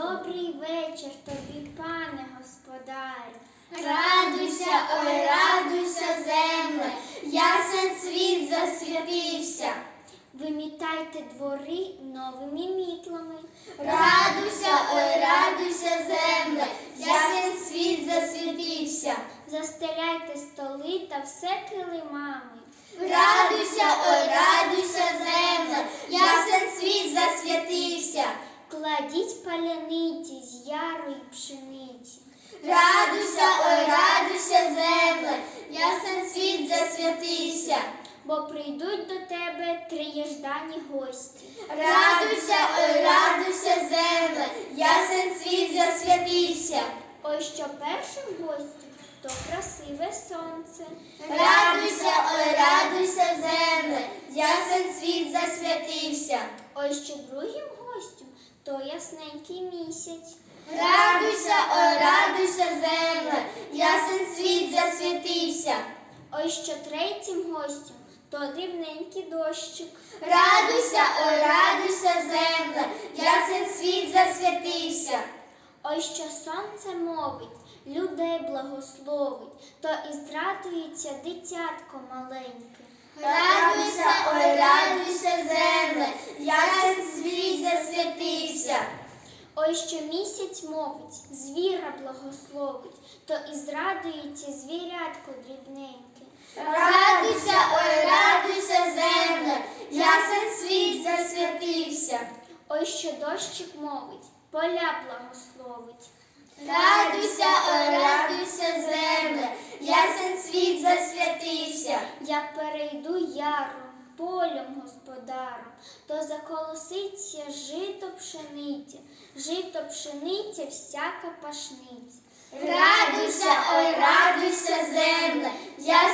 Добрий вечір тобі, пане господарю. Радуйся, ой, радуйся, земле, ясен світ засвітився. Вимітайте двори новими мітлами. Радуйся, ой, радуйся, земле, ясен світ засвітився. Застеляйте столи та все килимами. Радуйся, земле, ясен світ засвітився. Кладіть паляниці з ярої пшениці. Радуйся, ой, радуйся, земле, ясен світ засвітився. бо прийдуть до тебе триєждані гості. Радуйся, ой, радуйся, земле, ясен світ засвітився. Ой, що першим гостем, то красиве сонце. Радуйся, ой, радуйся, земле, ясен світ засвітився. Ой, що другим гостем, то ясненький місяць. Радуйся, ой, радуйся, земле, ясен світ засвітився. Ой, що третім гостем, то дрібненький дощик. Радуйся, ой, радуйся, земле, ясен світ засвітився. Ой, що сонце мовить, людей благословить, то і зрадується дитятко маленьке. Радуйся, ой, радуйся, земле, ясен світ засвітився. Ой, що місяць мовить, звіра благословить, то і зрадується звірятко дрібненьке. Радуйся, ой, радуйся, земле, ясен світ засвітився. Ой, що дощик мовить, поля благословить. Радуйся, ой, радуйся, земле, ясен світ засвітився. Як перейду яром, полем господаром, то заколоситься жито пшениця, жито пшениця всяка пашниця. Радуйся, ой, радуйся, земле, я.